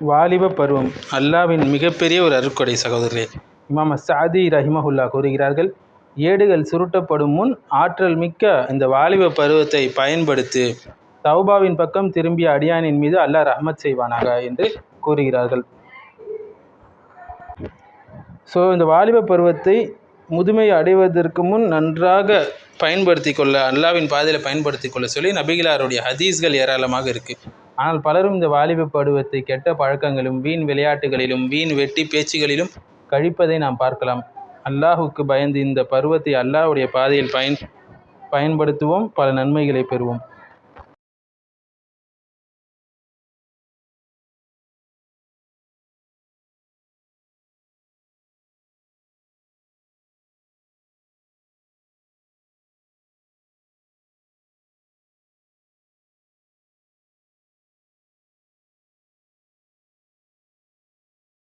வாலிப பருவம். அல்லாவின் மிகப்பெரிய ஒரு அருட்கொடை சகோதரர்களே இமாம் சாதி ரஹிமஹுல்லா கூறுகிறார்கள் ஏடுகள் சுருட்டப்படும் முன் ஆற்றல் மிக்க இந்த வாலிப பருவத்தை பயன்படுத்து தௌபாவின் பக்கம் திரும்பிய அடியானின் மீது அல்லாஹ் ரஹமத் செய்வானாக என்று கூறுகிறார்கள். ஸோ இந்த வாலிப பருவத்தை முதுமை அடைவதற்கு முன் நன்றாக பயன்படுத்தி கொள்ள அல்லாவின் பாதையில் பயன்படுத்தி கொள்ள சொல்லி நபிகளாருடைய ஹதீஸ்கள் ஏராளமாக இருக்குது ஆனால் பலரும் இந்த வாலிப பருவத்தை கெட்ட பழக்கங்களும் வீண் விளையாட்டுகளிலும் வீண் வெட்டி பேச்சுகளிலும் கழிப்பதை நாம் பார்க்கலாம். அல்லாஹுக்கு பயந்து இந்த பருவத்தை அல்லாஹுடைய பாதையில் பயன் பயன்படுத்துவோம் பல நன்மைகளை பெறுவோம்.